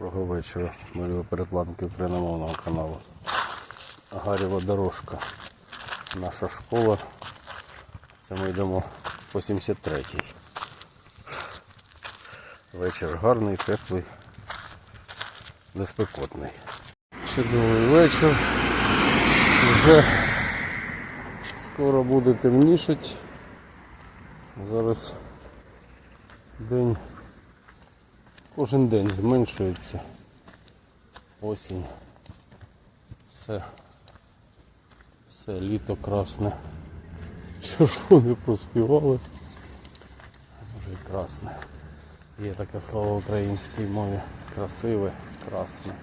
Доброго вечора, мої перекладники україномовного каналу. Гарєва дорожка. Наша школа. Це ми йдемо по 73-й. Вечір гарний, теплий, неспекотний. Чудовий вечір. Вже скоро буде темнішати. Зараз день Кожен день зменшується. Осінь. Все. Все літо красне. Червоне поспівали. Вже й красне. Є таке слово в українській мові. Красиве, красне.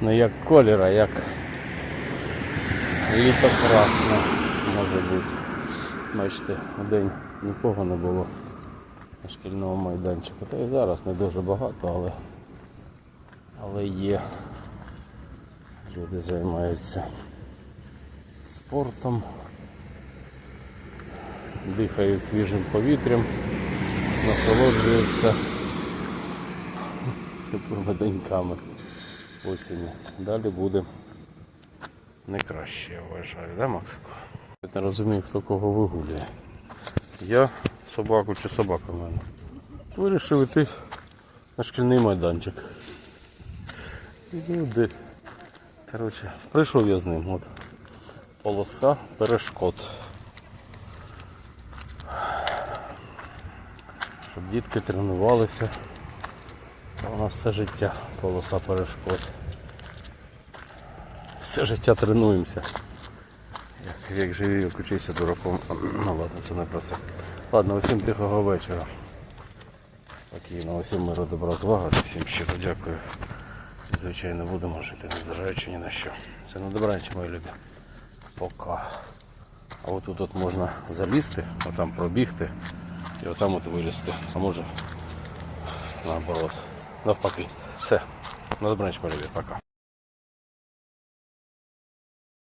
Не як колір, а як літо красне може бути. Бачите, в день нікого не було на шкільному майданчику. Та і зараз не дуже багато, але, але є. Люди займаються спортом, дихають свіжим повітрям, насолоджуються теплими деньками осені. Далі буде не краще, я вважаю, да, Максико? Я не розумію, хто кого вигулює. Я собаку чи собака в мене. Вирішив йти на шкільний майданчик. Де? Коротше, прийшов я з ним. От. Полоса перешкод. Щоб дітки тренувалися. Вона все життя полоса перешкод. Все життя тренуємося. Як, як живі, як дураком. Ну ладно, це не про це. Ладно, усім тихого вечора. Спокійно, усім миру добра звага, всім щиро дякую. І, звичайно, будемо жити, незважаючи ні на що. Це на добраніч, мої любі. Пока. А от тут от можна залізти, отам пробігти і отам от вилізти. А може наоборот. Навпаки. Все. На добраніч, мої любі, пока.